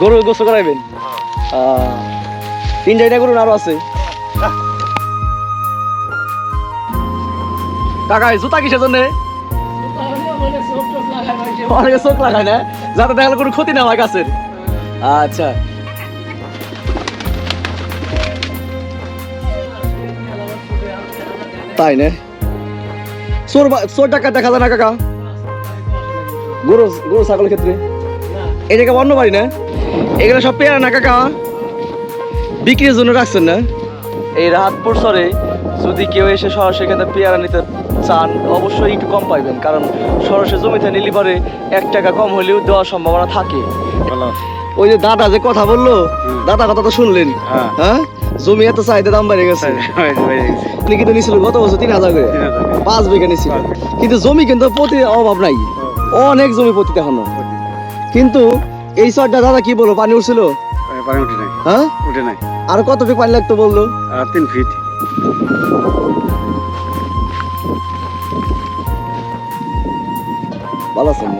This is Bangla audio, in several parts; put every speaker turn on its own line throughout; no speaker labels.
গরু গোসল করাইবেন? আহ, তিনটা গরু আরও আছে? কাকা জুতা কিসের জন্য? অনেকে চোখ লাগায় না? যাতে দেখালে কোনো ক্ষতি না হয় গাছের। আচ্ছা। তাই না? চোর চোর টাকা দেখা যায় না কাকা? গরু গরু ছাগলের ক্ষেত্রে? এই জায়গা অন্য বাড়ি না? এগুলো সব পেয়ারা না কাকা? বিক্রির জন্য রাখছেন না? এই রাতপুর সরে যদি কেউ এসে সরাসরি এখানে পেয়ারা নিতে চান অবশ্যই একটু কম পাইবেন কারণ সরাসরি জমিতে নিলে পরে এক টাকা কম হলেও দেওয়ার সম্ভাবনা থাকে। ওই যে দাদা যে কথা বলল দাদা কথা তো শুনলেন।
হ্যাঁ।
হ্যাঁ? জমি এত চাহিদা দাম বেড়ে গেছে। আপনি কিন্তু নিছিল গত বছর তিন হাজার করে। পাঁচ বিঘা নিছিল। কিন্তু জমি কিন্তু প্রতি অভাব নাই। অনেক জমি প্রতি এখনও। কিন্তু এই চরটা দাদা কি বলব পানি উঠছিল?
পানি উঠে নাই।
হ্যাঁ?
উঠে নাই।
আর কতটুকু পানি লাগতো বলল
আর তিন ফিট
ভালো আছেন?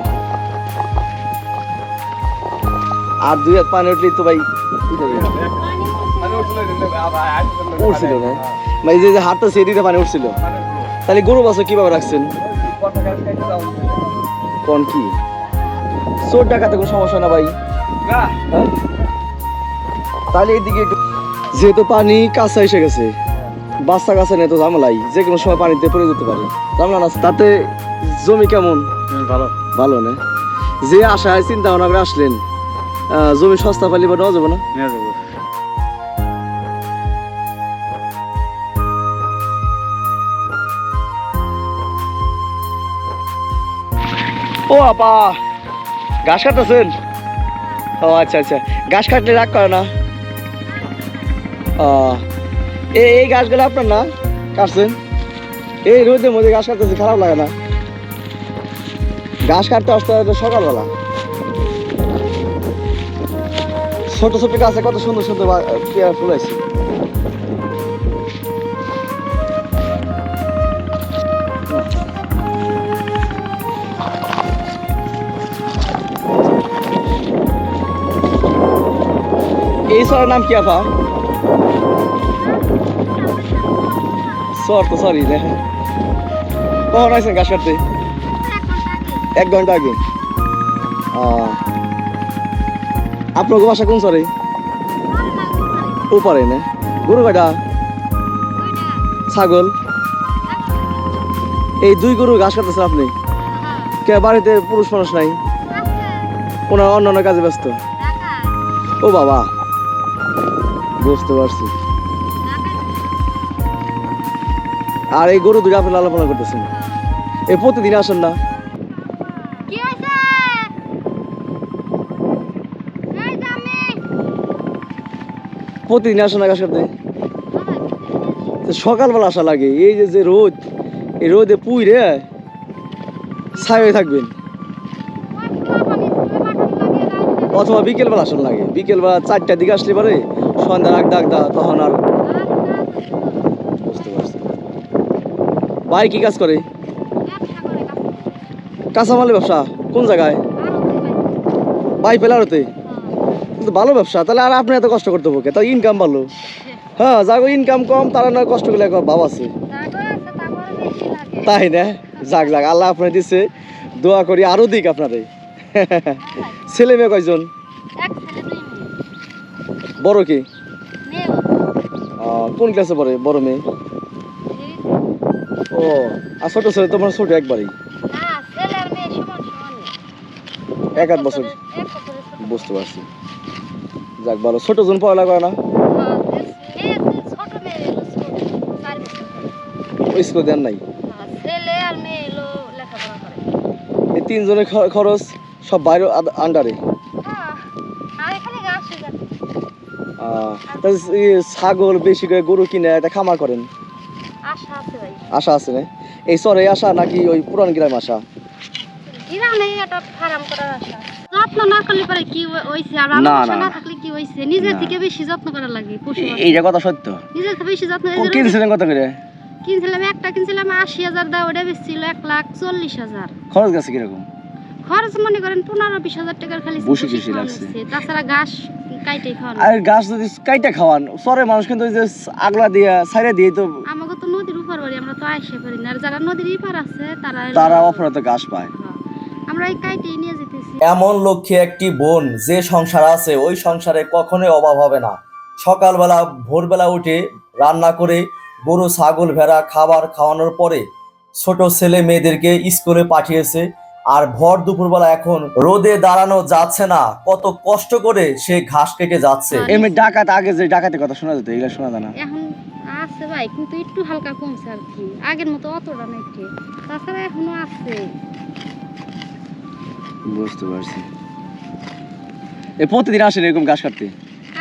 আর দুই হাত পানি উঠলেই তো ভাই উঠছিল না? ভাই যে হাতটা সেই দিকে পানি উঠছিল। তাহলে গরু বাছর কীভাবে রাখছেন? কোন কি? চোর ডাকাতে কোনো সমস্যা না ভাই। হ্যাঁ? তাহলে এইদিকে একটু যেহেতু পানি কাঁচা এসে গেছে বাচ্চা কাছে নেই তো ঝামেলাই যে কোনো সময় পানিতে পড়ে যেতে পারে। ঝামেলা না তাতে জমি কেমন?
ভালো।
ভালো না। যে আশায় চিন্তা ভাবনা করে আসলেন জমি সস্তা পাইলে বা নেওয়া যাবে না? ও আপা! ঘাস কাটতেছেন? ও আচ্ছা আচ্ছা। ঘাস কাটলে রাগ করে না। ও, এই গাছগুলো আপনার না? কাটছেন? এই রোদের মধ্যে ঘাস কাটতেছে খারাপ লাগে না। ঘাস কাটতে আসতে আসতে সকালবেলা। ছোট ছোট গাছে কত সুন্দর সুন্দর ফুল আছে সরের নাম কি আপা? সর তো সরি রে কখন আইসেন গাছ কাটতে? এক ঘণ্টা আগে। আপনার বাসা কোন সরে উপরে না? গরু কাটা ছাগল? এই দুই গরু ঘাস কাটতেছেন আপনি? কে বাড়িতে পুরুষ মানুষ নাই? ওনার অন্য অন্য কাজে ব্যস্ত। ও বাবা। বুঝতে পারছি আর এই গরু দুটো আপনি লালন পালন করতেছেন এই প্রতিদিন আসেন না প্রতিদিন আসেন না কাটতে তো সকালবেলা আসা লাগে এই যে যে রোদ এই রোদে পুই রে ছাই হয়ে থাকবেন অথবা বিকেলবেলা আসন লাগে বিকেলবেলা চারটার দিকে আসলে পারে সন্ধ্যা রাখ ডাক দা তখন আর বুঝতে পারছি ভাই, কি কাজ করে? কাঁচামালের ব্যবসা? কোন জায়গায়? ভাই, পেলারতে? কিন্তু ভালো ব্যবসা, তাহলে আর আপনি এত কষ্ট করতে হবে তাই ইনকাম ভালো। হ্যাঁ যাগো ইনকাম কম, তারা না কষ্ট করলে ভাব আছে। তাই না? যাক যাক, আল্লাহ আপনার দিচ্ছে দোয়া করি আরও দিক আপনাদের। ছেলে মেয়ে কয়জন? বড় কি? কোন ক্লাসে পড়ে? বড় মেয়ে? ও আর ছোট ছেলে তোমার ছোট একবারই? এক আধ বছর? বুঝতে পারছি। যাক ভালো। ছোট জন পড়ালেখা করে না? স্কুল দেন নাই? এই তিনজনের খরচ সব বাইরে আন্ডারে। ছাগল বেশি করে গরু কিনে একটা খামার করেন?
আশা আছে ভাই।
আশা আছে না? এই চরে আসা নাকি ওই পুরান গ্রামে আসা
গ্রামে একটা ফার্ম করার আশা যত্ন না করলে পরে কি হইছে? আর
না, না,
না
না।
থাকলে কি হইছে? নিজের থেকে বেশি যত্ন করা লাগে পশু
এইটা কথা সত্য।
বেশি
কিনছিলেন কত করে?
কিনছিলাম একটা কিনছিলাম আশি হাজার দাও ওটা বেচছিল এক লাখ চল্লিশ হাজার।
খরচ গেছে কীরকম?
খরচ মনে করেন পনেরো বিশ হাজার টাকার খালি
বসে লাগছে।
তাছাড়া ঘাস কাইটে খাওয়ানো
আর গাছ যদি কাইটা খাওয়ান সরে মানুষ কিন্তু ওই যে আগলা দিয়া সাইডে দিয়ে তো
আমাকে তো নদীর উপর বাড়ি আমরা তো আইসে পারি না। আর যারা নদীর ইপার আছে তারা
তারা অপরাধ ঘাস পায়।
হ্যাঁ। আমরা এই কাইটেই নিয়ে যেতেছি।
এমন লক্ষ্যে একটি বোন যে সংসার আছে ওই সংসারে কখনোই অভাব হবে না। সকালবেলা ভোরবেলা উঠে রান্না করে গরু ছাগল ভেড়া খাবার খাওয়ানোর পরে ছোট ছেলে মেয়েদেরকে স্কুলে পাঠিয়েছে। আর ভর দুপুরবেলা এখন রোদে দাঁড়ানো যাচ্ছে না। কত কষ্ট করে সে ঘাস কেটে যাচ্ছে।
এমনি ডাকাত আগে যে ডাকাতের কথা শোনা যেত এগুলো শোনা যায় না।
এখন আছে ভাই কিন্তু একটু হালকা কমছে আর কি। আগের মতো অতটা নাই কি তাছাড়া এখনও আছে।
বুঝতে পারছি। এ প্রতিদিন আসেন এরকম ঘাস কাটতে?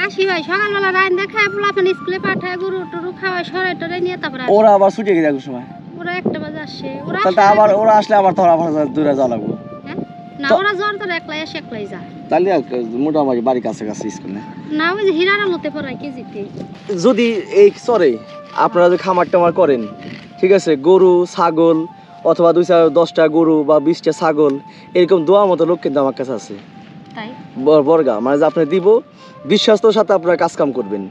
আসি ভাই সকালবেলা রাইন দেখায় পোলাপান স্কুলে পাঠায় গরু টরু খাওয়ায় সরাই টরাই নিয়ে তারপরে
ওরা আবার ছুটে গেছে এক সময়।
ওরা একটা বাজে আসে ওরা
তাহলে আবার ওরা আসলে আবার তোর আবার দূরে যাওয়া লাগবো।
হ্যাঁ? না ওরা জ্বর তোর একলাই আসে একলাই যায়।
তাহলে মোটামুটি বাড়ির স্কুল না
না ওই যে হিরার আলোতে পড়ায় কেজিতে।
যদি এই চরে আপনারা যদি খামার টামার করেন ঠিক আছে গরু ছাগল অথবা দুই চার দশটা গরু বা বিশটা ছাগল এরকম দোয়া মতো লোক কিন্তু আমার কাছে আছে। বর্গা মানে যে আপনি দিব বিশ্বাসের সাথে আপনারা কাজ কাম করবেন।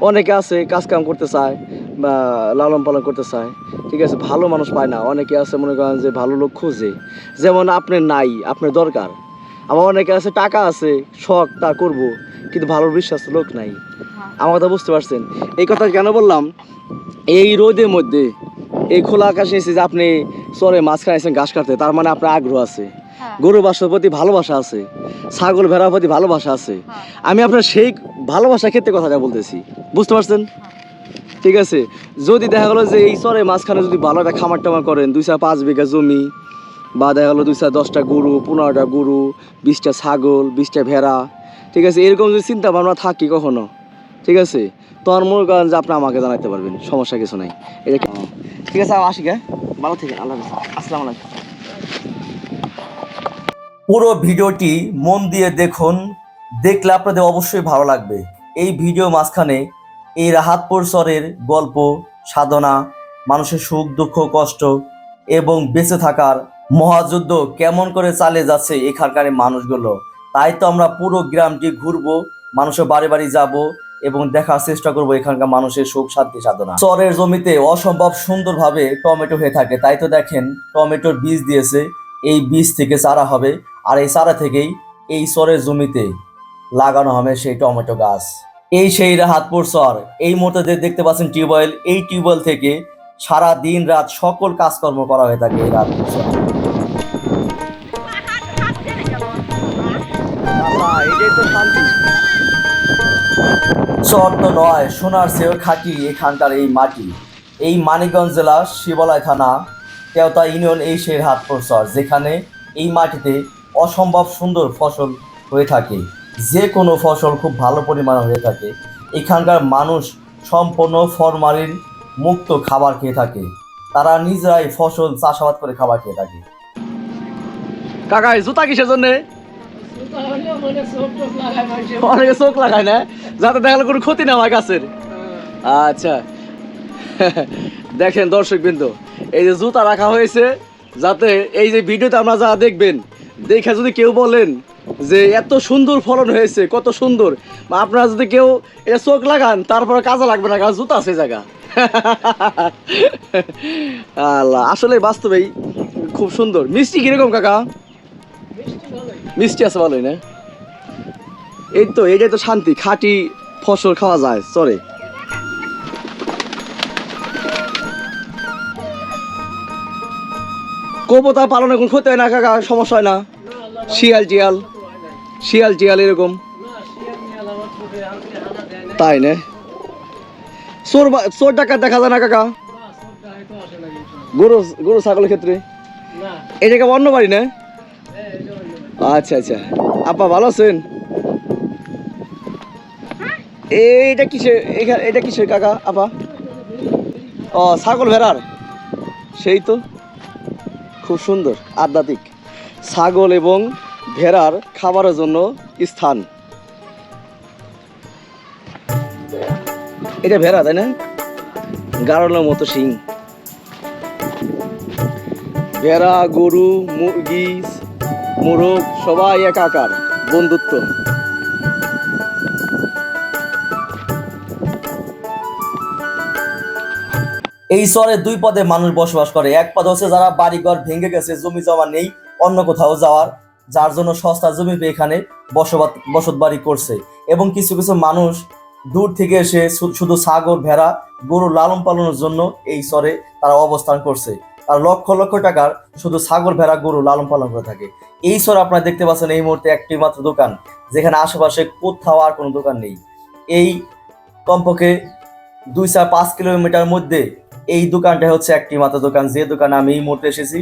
অনেকে আছে কাজ কাম করতে চায় বা লালন পালন করতে চায় ঠিক আছে ভালো মানুষ পায় না। অনেকে আছে মনে করেন যে ভালো লোক খোঁজে। যেমন আপনার নাই আপনার দরকার। আবার অনেকে আছে টাকা আছে শখ তা করব কিন্তু ভালো বিশ্বাস লোক নাই।
হ্যাঁ।
আমার কথা বুঝতে পারছেন? এই কথা কেন বললাম? এই রোদের মধ্যে এই খোলা আকাশে এসে যে আপনি চরে মাঝখানে এসে ঘাস কাটতে তার মানে আপনার আগ্রহ আছে।
হ্যাঁ,
গরু বাসার প্রতি ভালোবাসা আছে। ছাগল ভেড়ার প্রতি ভালোবাসা আছে।
হ্যাঁ।
আমি আপনার সেই ভালোবাসার ক্ষেত্রে কথাটা বলতেছি। বুঝতে পারছেন? ঠিক আছে? যদি দেখা গেলো যে এই চরে মাঝখানে যদি ভালো একটা খামার টামার করেন, দুই চার পাঁচ বিঘা জমি, বা দেখা গেলো দুই চার দশটা গরু, পনেরোটা গরু, বিশটা ছাগল, বিশটা ভেড়া, ঠিক আছে? এরকম যদি চিন্তা ভাবনা থাকি কখনো, ঠিক আছে? তখন মনে করেন যে আপনি আমাকে জানাতে পারবেন, সমস্যা কিছু নাই। এটা ঠিক আছে আসি গে ভালো থেকে আল্লাহ। আসসালামু আলাইকুম।
পুরো ভিডিওটি মন দিয়ে দেখুন। দেখলে আপনাদের অবশ্যই ভালো লাগবে। এই ভিডিও মাঝখানে এই রাহাতপুর স্বরের গল্প, সাধনা, মানুষের সুখ, দুঃখ, কষ্ট এবং বেঁচে থাকার মহাযুদ্ধ কেমন করে চালিয়ে যাচ্ছে এখানকার মানুষগুলো। তাই তো আমরা পুরো গ্রামটি ঘুরবো, মানুষের বাড়ি বাড়ি যাব এবং দেখার চেষ্টা করব এখানকার মানুষের সুখ, শান্তি, সাধনা। চরের জমিতে অসম্ভব সুন্দরভাবে টমেটো হয়ে থাকে। তাই তো দেখেন টমেটোর বীজ দিয়েছে, এই বীজ থেকে চারা হবে। আর এই চারা থেকেই এই চরের জমিতে লাগানো হবে সেই টমেটো গাছ। এই সেই রাহাতপুর চর এই মুহূর্তে দেখতে পাচ্ছেন টিউবওয়েল, এই টিউবওয়েল থেকে সারা দিন রাত সকল কাজকর্ম করা হয়ে থাকে এই রাহাতপুর
তো
চর তো নয়, সোনার চেয়েও খাঁটি এখানকার এই মাটি। এই মানিকগঞ্জ জেলা শিবালয় থানা তেওতা ইউনিয়ন এই সেই হাতপুর চর যেখানে এই মাটিতে অসম্ভব সুন্দর ফসল হয়ে থাকে। যে কোনো ফসল খুব ভালো পরিমাণে হয়ে থাকে, এখানকার মানুষ সম্পূর্ণ ফরমালিন মুক্ত খাবার খেয়ে থাকে। তারা নিজেরাই ফসল চাষাবাদ করে খাবার খেয়ে থাকে।
কাকা জুতা কিসের জন্য? অনেকে চোখ লাগায় না, যাতে দেখালে কোনো ক্ষতি না হয় গাছের। আচ্ছা। দেখেন দর্শক বিন্দু এই যে জুতা রাখা হয়েছে, যাতে এই যে ভিডিওতে আমরা যা দেখবেন, দেখে যদি কেউ বলেন যে এত সুন্দর ফলন হয়েছে, কত সুন্দর। আপনারা যদি কেউ এটা চোখ লাগান, তারপরে কাজে লাগবে না, কারণ জুতা আছে জায়গা। আল্লাহ আসলে বাস্তবেই খুব সুন্দর। মিষ্টি কীরকম, কাকা? মিষ্টি আছে ভালোই, না? এই তো এটাই তো শান্তি, খাঁটি ফসল খাওয়া যায় চরে কবতা পালনে কোনো ক্ষতি হয় না, কাকা? সমস্যা হয় না? শিয়াল, টিয়াল? শিয়াল টিয়াল এরকম। তাই না? চোর চোর ডাকাত দেখা যায় না কাকা? গরু গরু ছাগলের ক্ষেত্রে? জায়গা অন্য বাড়ি না? আচ্ছা আচ্ছা। আপা ভালো আছেন? এইটা কিসের এটা কিসের কাকা, আপা? ও, ছাগল ভেড়ার। সেই তো। খুব সুন্দর, আধ্যাত্মিক। ছাগল এবং ভেড়ার খাবারের জন্য স্থান। এটা ভেড়া, তাই না? গাড়লের মতো শিং। ভেড়া, গরু, মুরগি, মোরগ, সবাই একাকার, বন্ধুত্ব।
এই শহরে দুই পদে মানুষ বসবাস করে। এক পদ হচ্ছে যারা বাড়িঘর ভেঙে গেছে জমি জমা নেই, অন্য কোথাও যাওয়ার যার জন্য সস্তা জমি পেয়ে এখানে বসবাস বসত বাড়ি করছে। এবং কিছু কিছু মানুষ দূর থেকে এসে শুধু ছাগল, ভেড়া, গরু লালন পালনের জন্য এই শহরে তারা অবস্থান করছে। আর লক্ষ লক্ষ টাকার শুধু ছাগল, ভেড়া, গরু লালন পালন করে থাকে। এই শহরে আপনারা দেখতে পাচ্ছেন এই মুহূর্তে একটি মাত্র দোকান, যেখানে আশেপাশে কোথাও আর কোনো দোকান নেই। এই কমপক্ষে দুই চার পাঁচ কিলোমিটার মধ্যে এই দোকানটা হচ্ছে একটি মাত্র দোকান। যে দোকানে আমি এই মুহূর্তে এসেছি,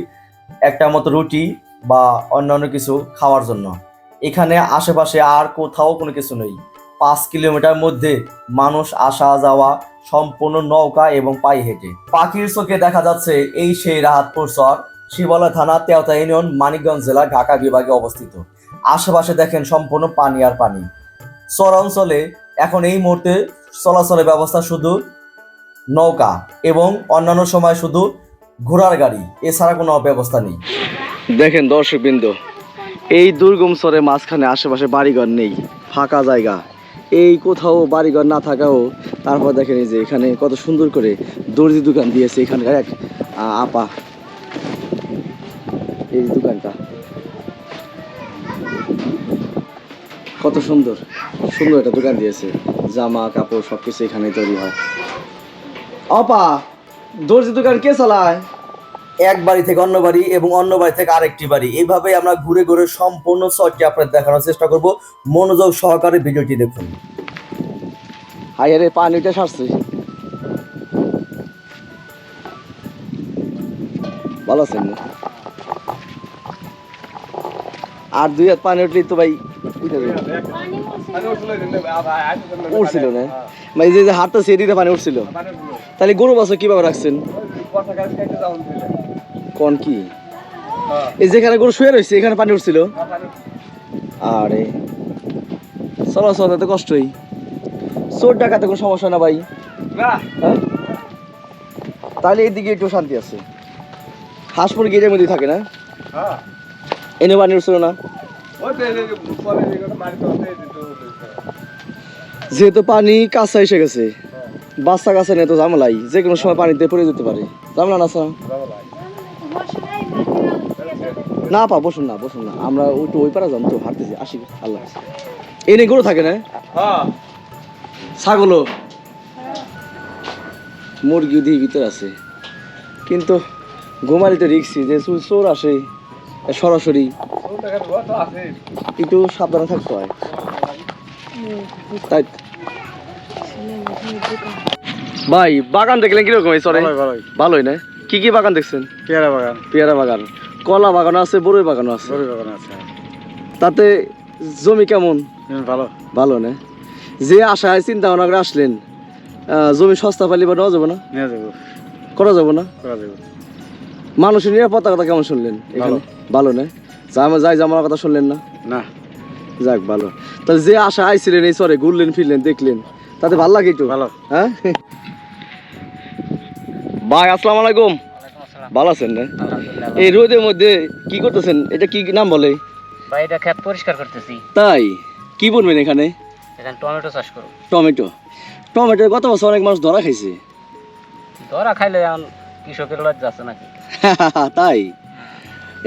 একটা মতো রুটি বা অন্যান্য কিছু খাওয়ার জন্য। এখানে আশেপাশে আর কোথাও কোনো কিছু নেই। পাঁচ কিলোমিটার মধ্যে মানুষ আসা যাওয়া, সম্পূর্ণ নৌকা এবং পায়ে হেঁটে। পাখির চোখে দেখা যাচ্ছে এই সেই রাহাতপুর চর, শিবলা থানা, তেওতা ইউনিয়ন, মানিকগঞ্জ জেলা, ঢাকা বিভাগে অবস্থিত। আশেপাশে দেখেন সম্পূর্ণ পানি আর পানি। চর অঞ্চলে এখন এই মুহূর্তে চলাচলের ব্যবস্থা শুধু নৌকা এবং অন্যান্য সময় শুধু ঘোড়ার গাড়ি, এছাড়া কোনো ব্যবস্থা নেই।
দেখেন দর্শক বিন্দু এই দুর্গম স্তরে মাঝখানে আশেপাশে বাড়িঘর নেই, ফাঁকা জায়গা। এই কোথাও বাড়িঘর না থাকাও, তারপর দেখেন এই যে এখানে কত সুন্দর করে দর্জি দোকান দিয়েছে এখানকার এক আপা। এই দোকানটা। কত সুন্দর সুন্দর একটা দোকান দিয়েছে। জামা, কাপড় সব কিছু এখানে তৈরি হয়। আপা দর্জি দোকান কে চালায়?
এক বাড়ি থেকে অন্য বাড়ি এবং অন্য বাড়ি থেকে আরেকটি বাড়ি। এইভাবে আমরা ঘুরে ঘুরে সম্পূর্ণ শহরটি আপনাদের দেখানোর চেষ্টা করব। মনোযোগ সহকারে ভিডিওটি দেখুন।
হাই পানিটা সারছে। ভালো আছেন? আর দুই হাত পানি উঠলেই তো ভাই উঠছিল না? ভাই যে হাতটা পানি উঠছিল। তাহলে গরু বাছর কীভাবে রাখছেন? কোন কি? এই যেখানে গরু শুয়ে রয়েছে এখানে পানি উঠছিল। আরে। চলো চলো তো কষ্টই। চোর ডাকাতে কোনো সমস্যা না ভাই? হ্যাঁ? তাহলে এইদিকে একটু শান্তি আছে। হাঁসপুর গেটের মধ্যে থাকে না? এনে পানি উঠছিল না? যেহেতু পানি কাঁচা এসে গেছে বাচ্চা কাছে নেই তো ঝামেলাই যে কোনো সময় পানিতে পড়ে যেতে পারে। ঝামেলা না স্যার? না পা বসুন না বসুন না। আমরা ওই পারা তো হাঁটতেছি। আসি আল্লাহ এনে গরু থাকে না? ছাগলও। মুরগি দিয়ে ভিতরে আছে। কিন্তু ঘুমালি তো রিক্সি যে চোর আসে সরাসরি। একটু সাবধানে থাকতে হয়। তাই। ভাই বাগান দেখলেন কীরকম এই
ভালোই
না? কি কি বাগান দেখছেন?
পেয়ারা বাগান।
পেয়ারা বাগান। কলা বাগান আছে বড়ই বাগান আছে।
বড়ি বাগান আছে।
তাতে জমি কেমন?
ভালো।
ভালো না? যে আশায় চিন্তা ভাবনা করে আসলেন জমি সস্তা পালি বা নেওয়া যাবে না?
নিয়ে যাব।
করা যাবে না?
করা যাব।
মানুষের নিরাপত্তা কথা কেমন শুনলেন এখানে? ভালো। না? যা- যাই জামার কথা শুনলেন না?
না।
যাক ভালো। তাহলে যে আশা আইছিলেন এই চরে ঘুরলেন ফিরলেন দেখলেন তাতে ভালো লাগে একটু?
ভালো।
হ্যাঁ? ভাই আসসালামু আলাইকুম। ভালো আছেন না? এই রোদের মধ্যে কি করতেছেন? এটা কি নাম বলে?
ভাই এটা ক্ষেত পরিষ্কার করতেছি।
তাই? কি বলবেন এখানে?
এখানে টমেটো চাষ করো
টমেটো। টমেটো গত বছর অনেক মানুষ ধরা খাইছে?
ধরা খাইলে এখন কৃষকের লজ্জা আছে নাকি?
তাই?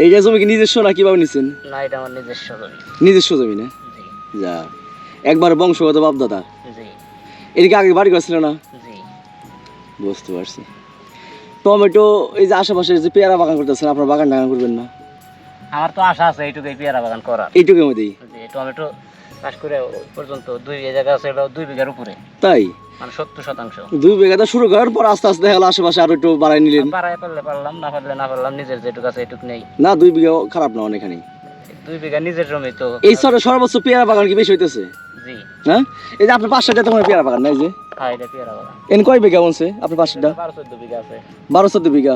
এই যে জমি কি নিজস্ব না কীভাবে নিচ্ছেন
না এটা আমার নিজস্ব জমি।
নিজস্ব জমি না? যা একবার বংশগত বাপ দাদা
জি।
এদিকে আগে বাড়ি করছিল না?
জি।
বুঝতে পারছি। টমেটো এই যে আশেপাশে যে পেয়ারা বাগান করতেছেন আপনার বাগান টাগান করবেন না?
আমার তো আশা আছে এইটুকু পেয়ারা বাগান করার।
এইটুকুর মধ্যেই
টমেটো চাষ করে পর্যন্ত দুই এই জায়গা আছে দুই বিঘার উপরে।
তাই?
মানে সত্তর শতাংশ।
দুই বিঘাটা শুরু করার পর আস্তে আস্তে দেখা আশেপাশে আরও একটু বাড়াই নিলেন।
পাড়ায় পারলে পারলাম না পারলে না পারলাম নিজের যেটুকু আছে এটুকু নেই।
না দুই বিঘা খারাপ না অনেকখানি।
দুই বিঘা নিজের জমি তো।
এই সরে সর্বোচ্চ পেয়ারা বাগান কি বেশি হইতেছে? হ্যাঁ এই যে আপনার পেয়ারা বাগান নাই যে?
হ্যাঁ
এন কয় বিঘা বলছে আপনার পাঁচশোটা
বারো চোদ্দ বিঘা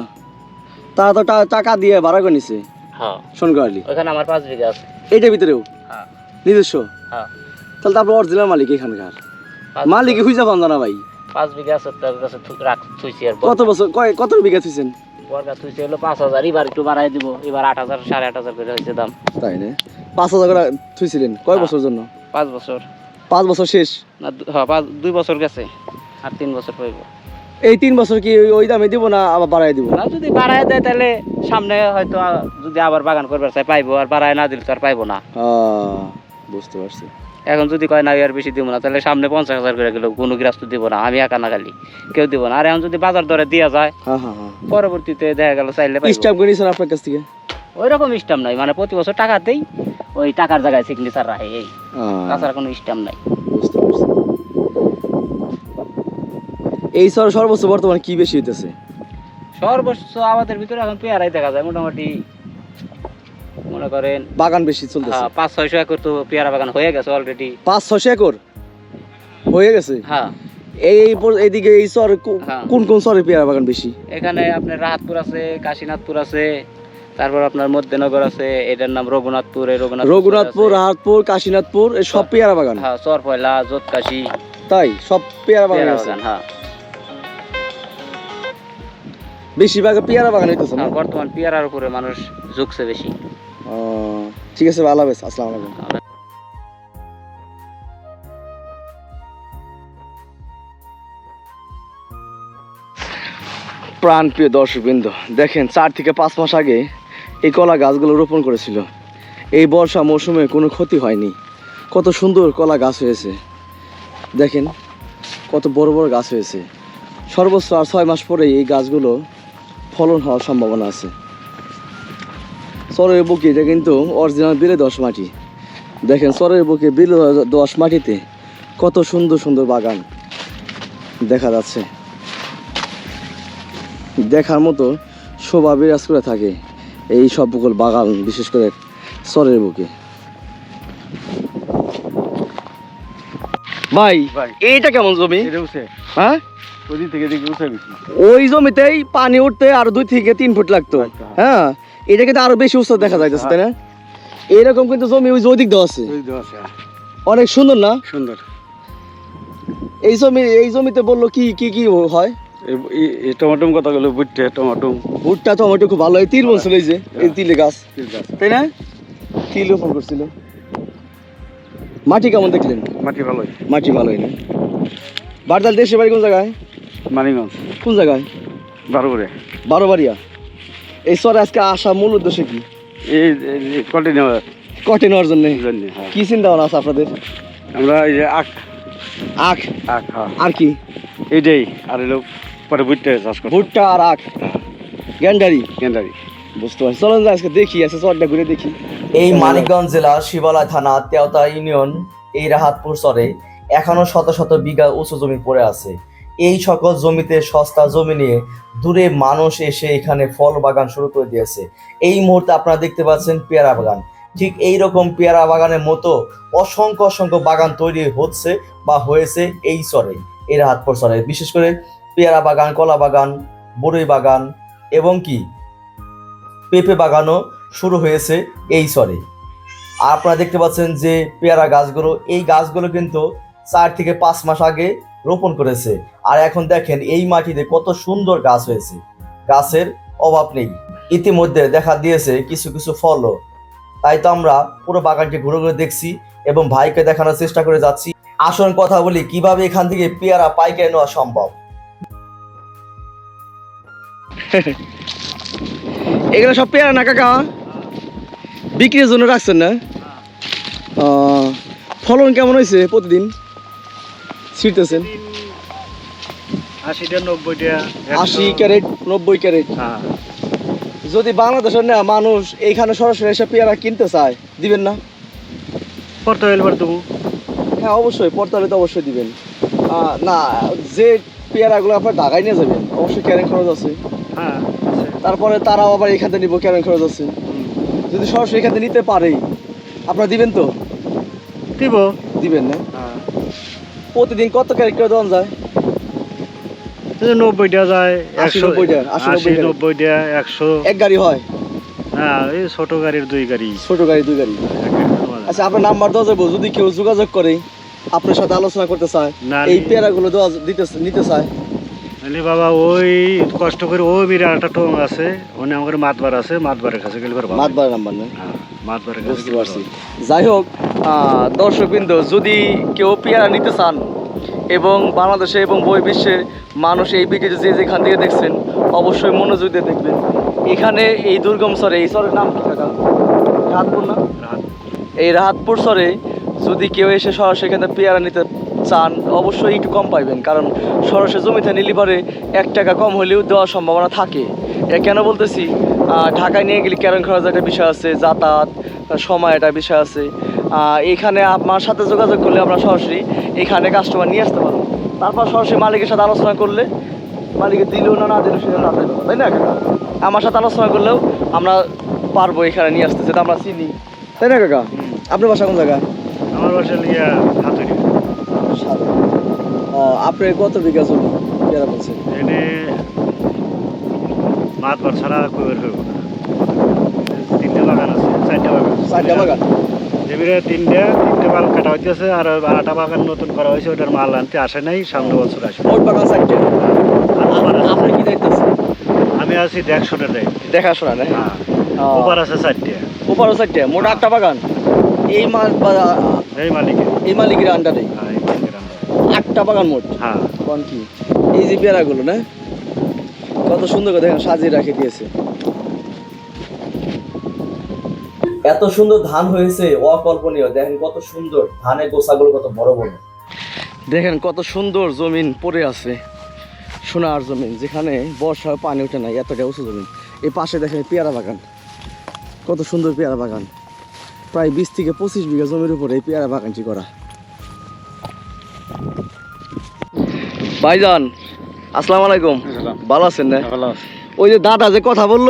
তারা তো টাকা দিয়ে ভাড়া করে নিছে।
হ্যাঁ।
সোনকালি।
ওখানে আমার পাঁচ বিঘা আছে।
এইটার ভিতরেও?
হ্যাঁ।
নিজস্ব? তাহলে তো আপনার অরিজিনাল মালিক এখানকার। মালিক খুঁজে পান না ভাই।
পাঁচ বিঘা আছে তার কাছে থুইছি আর
কত বছর কয় কত বিঘা থুইছেন?
বর্গা তুই হলো পাঁচ হাজার। এবার একটু বাড়াই দিব। এবার আট হাজার সাড়ে আট হাজার করে হয়েছে দাম।
তাই না? পাঁচ হাজার করে থুইছিলেন। কয়। বছর জন্য?
পাঁচ বছর।
পাঁচ বছর শেষ?
না হ্যাঁ পাঁচ দুই বছর গেছে আর তিন বছর পাইব
এই তিন বছর কি ওই- দামে দিব না আবার বাড়াই দিব?
না যদি বাড়ায় দেয় তাহলে সামনে হয়তো যদি আবার বাগান করবার চাই পাইবো আর বাড়ায় না দিলে তো আর পাইবো না।
বুঝতে পারছি।
এখন যদি কয় না আর বেশি দিব না তাহলে সামনে পঞ্চাশ হাজার করে গেল কোনো গ্রাস্ত দিব না আমি একা না খালি কেউ দিব না। আর এখন যদি বাজার দরে দেওয়া যায়
হ্যাঁ হ্যাঁ হ্যাঁ।
পরবর্তীতে দেখা গেল চাইলে
স্টাম্প করে নিয়েছেন আপনার কাছ থেকে?
ওই রকম স্টাম নাই মানে প্রতি বছর টাকা টাকাতেই ওই টাকার জায়গায় সিগনেচার রাখে এই। তাছাড়া কোনো স্টাম নাই।
বুঝতে পারছি। এই সর সর্বোচ্চ বর্তমানে কি বেশি হইতেছে?
সর্বোচ্চ আমাদের ভিতরে এখন পেয়ারাই দেখা যায় মোটামুটি মনে করেন
বাগান বেশি চলতেছে।
হ্যাঁ, পাঁচ ছয়শো একর তো পেয়ারা বাগান হয়ে গেছে অলরেডি
পাঁচ ছশো একর? হয়ে গেছে?
হ্যাঁ।
এই এইদিকে এই সর
হ্যাঁ।
কোন কোন সরের পেয়ারা বাগান বেশি?
এখানে আপনার রাহাতপুর আছে কাশীনাথপুর আছে তারপর আপনার মধ্যনগর আছে এটার নাম রঘুনাথপুর রঘুনাথ
রঘুনাথপুর রাহাতপুর কাশীনাথপুর এই সব পেয়ারা বাগান?
হ্যাঁ চরপয়লা জোতকাশি
তাই সব পেয়ারা বাগান আছে?
হ্যাঁ।
বেশিরভাগ পেয়ারা বাগান হইতেছে না?
হ্যাঁ, বর্তমান পেয়ারার উপরে মানুষ ঝুঁকছে বেশি।
ও, ঠিক আছে ভালো হবে আসসালামু আলাইকুম। প্রাণ প্রিয় দর্শকবৃন্দ দেখেন চার থেকে পাঁচ মাস আগে এই কলা গাছগুলো রোপণ করেছিল। এই বর্ষা মৌসুমে কোনো ক্ষতি হয়নি। কত সুন্দর কলা গাছ হয়েছে। দেখেন, কত বড় বড় গাছ হয়েছে। সর্বোচ্চ আর ছয় মাস পরে এই গাছগুলো ফলন হওয়ার সম্ভাবনা আছে। চরের বুকে এটা কিন্তু অরিজিনাল বিলে দশ মাটি। দেখেন, চরের বুকে বিলে দশ মাটিতে কত সুন্দর সুন্দর বাগান দেখা যাচ্ছে। দেখার মতো শোভা বিরাজ করে থাকে। এই সব বুকল বাগান বিশেষ করে চরের বুকে। ভাই। এইটা কেমন জমি? হ্যাঁ? ওই জমিতেই পানি উঠতে আরও দুই থেকে তিন ফুট লাগতো।
আচ্ছা।
হ্যাঁ? এটা কিন্তু আরও বেশি উচ্চ দেখা যাইতেছে তাই না? এরকম কিন্তু জমি ওই যে ওদিক দেওয়া আছে।
দেওয়া আছে
অনেক সুন্দর না?
সুন্দর।
এই জমি এই জমিতে বলল কি কি কি হয়?
এই- এই কথা গেলো বুটতে টমাটম।
ভুট্টা টমেটো খুব ভালো। হয় তিল বলছিল এই যে এই তিলে গাছ।
তিল গাছ।
তাই না? তিল রোপণ করছিল? মাটি কেমন দেখলেন?
মাটি ভালোই।
মাটি ভালোই না? বারদাল দেশে বাড়ি কোন জায়গায়?
মানিগঞ্জ
কোন জায়গায়?
বারো করে
বারো বাড়িয়া এই সরে আজকে আসা মূল উদ্দেশ্য কি?
এই নেওয়ার
কটে নেওয়ার জন্য।
হ্যাঁ।
কি চিন্তা ভাবনা আছে আপনাদের?
আমরা এই যে আখ।
আখ।
আখ হ্যাঁ।
আর কি?
এইটাই আর এলো পরে বুটতে চাষ
ভুট্টা আর আখ। গ্যান্ডারি বুঝতে পারছি। চলেন আজকে দেখি আজকে চরটা ঘুরে দেখি।
এই মানিকগঞ্জ জেলা শিবালয় থানা তেওতা ইউনিয়ন এই রাহাতপুর চরে এখনও শত শত বিঘা উঁচু জমি পড়ে আছে। এই সকল জমিতে সস্তা জমি নিয়ে দূরে মানুষ এসে এখানে ফল বাগান শুরু করে দিয়েছে। এই মুহূর্তে আপনারা দেখতে পাচ্ছেন পেয়ারা বাগান। ঠিক এই রকম পেয়ারা বাগানের মতো অসংখ্য অসংখ্য বাগান তৈরি হচ্ছে বা হয়েছে এই চরে এই রাহাতপুর চরে। বিশেষ করে পেয়ারা বাগান, কলা বাগান বড়ই বাগান এবং কি? পেঁপে বাগানও শুরু হয়েছে এই আর আপনারা দেখতে পাচ্ছেন যে পেয়ারা গাছগুলো, এই গাছগুলো কিন্তু চার থেকে পাঁচ মাস আগে রোপণ করেছে। আর এখন দেখেন এই মাটিতে কত সুন্দর গাছ হয়েছে। গাছের অভাব নেই। ইতিমধ্যে দেখা দিয়েছে কিছু কিছু ফলও। তাই তো আমরা পুরো বাগানটি ঘুরে ঘুরে দেখছি এবং ভাইকে দেখানোর চেষ্টা করে যাচ্ছি। আসল কথা বলি, কীভাবে এখান থেকে পেয়ারা, পাইকারি নেওয়া সম্ভব?
এগুলো সব পেয়ারা না কাকা? বিক্রির জন্য রাখছেন না? ফলন কেমন হয়েছে প্রতিদিন? ছিটতেছেন আশি ক্যারেট নব্বই ক্যারেট?
হ্যাঁ।
যদি বাংলাদেশের না মানুষ এইখানে সরাসরি এসে পেয়ারা কিনতে চায় দিবেন না? হ্যাঁ অবশ্যই পড়তালে তো অবশ্যই দিবেন। না যে পেয়ারাগুলো আপনার ঢাকায় নিয়ে যাবেন অবশ্যই ক্যারেন খরচ আছে।
হ্যাঁ।
তারপরে তারাও আবার এখান থেকে নিবো ক্যারেন খরচ আছে? যদি সরাসরি এখান থেকে নিতে পারেই আপনারা দিবেন তো?
দিব।
দিবেন না?
হ্যাঁ।
প্রতিদিন কত ক্যারেট করে দেওয়া যায়?
নব্বইটা যায় একশো
আশি। নব্বইটা এক গাড়ি হয়?
হ্যাঁ এই ছোট গাড়ির দুই গাড়ি।
ছোট গাড়ি। দুই গাড়ি। আচ্ছা আপনার নাম্বার দেওয়া যাব যদি কেউ যোগাযোগ করে আপনার সাথে আলোচনা করতে চায় এই পেয়ারাগুলো দেওয়া দিতে নিতে চায়।
নাহলে বাবা ওই কষ্ট করে ওই মিরে একটা টং আছে ওখানে আমাদের মাতবার আছে মাতবারের কাছে গেলে পারবা
মাতবার নাম্বার না?
হ্যাঁ মাতবারের কাছে
বুঝতে পারছি। যাই হোক দর্শকবৃন্দ যদি কেউ পেয়ারা নিতে চান এবং বাংলাদেশে এবং বই বিশ্বে মানুষ এই ভিডিওতে যে যেখান থেকে দেখছেন অবশ্যই মনোযোগ দিয়ে দেখবেন। এখানে এই দুর্গম স্বরে এই স্বরের নাম কি কাকা রাতপুর না? এই রাহাতপুর স্বরে যদি কেউ এসে সরাসরি এখানে পেয়ারা নিতে চান অবশ্যই একটু কম পাইবেন কারণ সরাসরি জমিতে নিলে পরে এক টাকা কম হলেও দেওয়ার সম্ভাবনা থাকে। এ কেন বলতেছি? ঢাকায় নিয়ে গেলে ক্যারেন খরচ একটা বিষয় আছে যাতায়াত সময় একটা বিষয় আছে। এখানে আমার সাথে যোগাযোগ করলে আমরা সরাসরি এখানে কাস্টমার নিয়ে আসতে পারব। তারপর সরাসরি মালিকের সাথে আলোচনা করলে মালিকের দিলেও না না দিলেও সেটা না ব্যাপার, তাই না? কাকা আমার সাথে আলোচনা করলেও আমরা পারব এখানে নিয়ে আসতে যেটা আমরা চিনি। তাই না কাকা? আপনার বাসা কোন জায়গা
আমার বাসা লিয়া হাতুরি
আপনি কত বিঘা জমি পেয়ারা বলছেন
এনে মাতবার ছাড়া কবের হইব না। তিনটে বাগান আছে চারটে বাগান
চারটা বাগান?
জমিরে তিনটে তিনটে মাল কাটা হইতেছে আর আটা বাগান নতুন করা হয়েছে ওটার মাল আনতে আসে নাই সামনে বছর আসবে।
মোট বাগান চারটে।
আমার আছে।
আপনি কি দেখতেছেন?
আমি আছি দেখশোটা দেয়
দেখাশোনা না?
হ্যাঁ। ওপার আছে চারটে।
ওপারও চারটে। মোট আটটা বাগান। এই মাল
এই মালিকের।
এই মালিকের আন্ডারে।
হ্যাঁ।
বাগান মোট।
হ্যাঁ।
কোন কি? এই যে পেয়ারাগুলো না? কত সুন্দর করে দেখেন সাজিয়ে রাখে দিয়েছে।
এত সুন্দর ধান হয়েছে অকল্পনীয়। দেখেন কত সুন্দর ধানের গোছাগুলো কত বড় বড়।
দেখেন কত সুন্দর জমিন পড়ে আছে সোনার জমিন যেখানে বর্ষার পানি ওঠে না এতটা উঁচু জমিন। এই পাশে দেখেন পেয়ারা বাগান কত সুন্দর পেয়ারা বাগান। প্রায় বিশ থেকে পঁচিশ বিঘা জমির উপরে এই পেয়ারা বাগানটি করা। ভাইজান আসসালামু আলাইকুম। ভালো আছেন না? ওই যে দাদা যে কথা বলল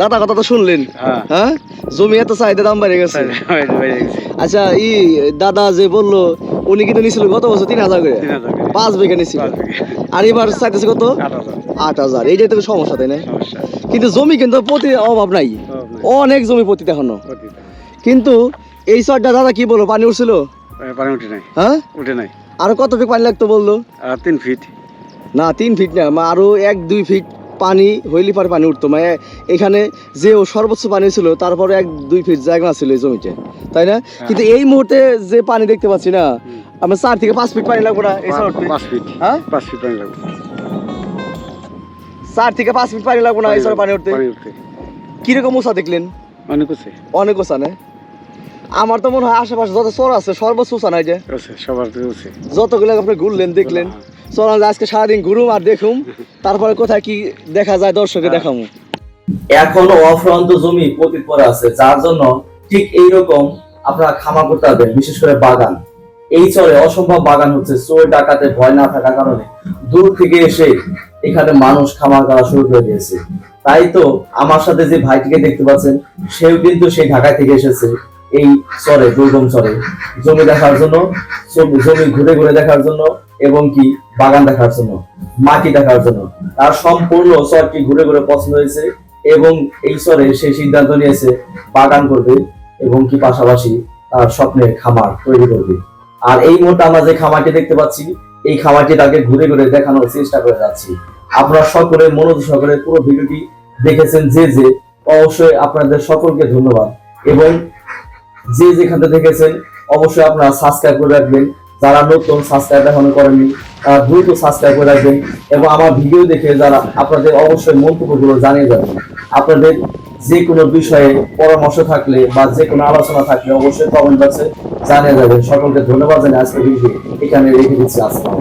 দাদা কথা তো শুনলেন।
হ্যাঁ।
হ্যাঁ? জমি এত চাহিদা দাম বেড়ে গেছে। আচ্ছা ই দাদা যে বলল উনি কিন্তু নিছিল গত বছর তিন হাজার করে। পাঁচ বিঘা নিছিল। আর এবার চাইতেছে কত? আট হাজার। এইটাই তো সমস্যা তাই না? কিন্তু জমি কিন্তু প্রতি অভাব নাই। অনেক জমি প্রতি এখনও। কিন্তু এই চরটা দাদা কি বলল? পানি উঠছিল?
পানি উঠে নাই।
হ্যাঁ?
উঠে নাই।
আর কত ফিট পানি লাগতো বলল?
তিন ফিট
না তিন ফিট না আরও এক দুই ফিট পানি হইলে পারে পানি উঠতো। মানে এখানে যে ও সর্বোচ্চ পানি ছিল তারপরে এক দুই ফিট জায়গা ছিল এই জমিতে। তাই না? কিন্তু এই মুহূর্তে যে পানি দেখতে পাচ্ছি না আমরা চার থেকে পাঁচ ফিট পানি লাগবো না এই শহরটি
পাঁচ ফিট
হ্যাঁ?
পাঁচ ফিট পানি লাগবে।
চার থেকে পাঁচ ফিট পানি লাগবো না এই শহরে পানি উঠতে। কীরকম উঁচা দেখলেন?
অনেক আছে
অনেক উঁচা না? আমার তো মনে হয় আশেপাশে যত চর আছে সর্বোচ্চ উঁচা নাই যে।
সবার
যতগুলো আপনি ঘুরলেন দেখলেন চলান আজকে সারাদিন ঘুরুম আর দেখুম তারপরে কোথায় কি দেখা যায় দর্শকে দেখামু।
এখনও অফ্রান্ত জমি পতিত পড়ে আছে যার জন্য ঠিক এইরকম আপনারা খামার করতে পারবেন বিশেষ করে বাগান। এই চরে অসম্ভব বাগান হচ্ছে চোর ডাকাতে ভয় না থাকার কারণে দূর থেকে এসে এখানে মানুষ খামার করা শুরু করে দিয়েছে। তাই তো আমার সাথে যে ভাইটিকে দেখতে পাচ্ছেন সেও কিন্তু সেই ঢাকায় থেকে এসেছে। এই চরে, দুর্গম চরে, জমি দেখার জন্য, জমি ঘুরে ঘুরে দেখার জন্য এবং কি বাগান দেখার জন্য, মাটি দেখার জন্য। তার সম্পূর্ণ চরটি ঘুরে ঘুরে পছন্দ হয়েছে এবং এই স্তরে সে সিদ্ধান্ত নিয়েছে বাগান করবে এবং কি পাশাপাশি তার স্বপ্নের খামার তৈরি করবে। আর এই মুহূর্তে আমরা যে খামারটি দেখতে পাচ্ছি, এই খামারটি তাকে ঘুরে ঘুরে দেখানোর চেষ্টা করে যাচ্ছি। আপনারা সকলে মনোযোগ সহকারে পুরো ভিডিওটি দেখেছেন যে যে, অবশ্যই আপনাদের সকলকে ধন্যবাদ। এবং যে যেখানে দেখেছেন, অবশ্যই আপনারা সাবস্ক্রাইব করে রাখবেন। যারা নতুন সাবস্ক্রাইব এখনও করেননি, তারা দ্রুত সাবস্ক্রাইব করে রাখবেন এবং আমার ভিডিও দেখে যারা, আপনাদের অবশ্যই মন্তব্যগুলো জানিয়ে যাবেন। আপনাদের যে কোনো বিষয়ে পরামর্শ থাকলে বা যে কোনো আলোচনা থাকলে অবশ্যই কমেন্ট বক্সে জানিয়ে যাবেন। সকলকে ধন্যবাদ জানিয়ে আজকে ভিডিও এখানে রেখে দিচ্ছি আসসালামু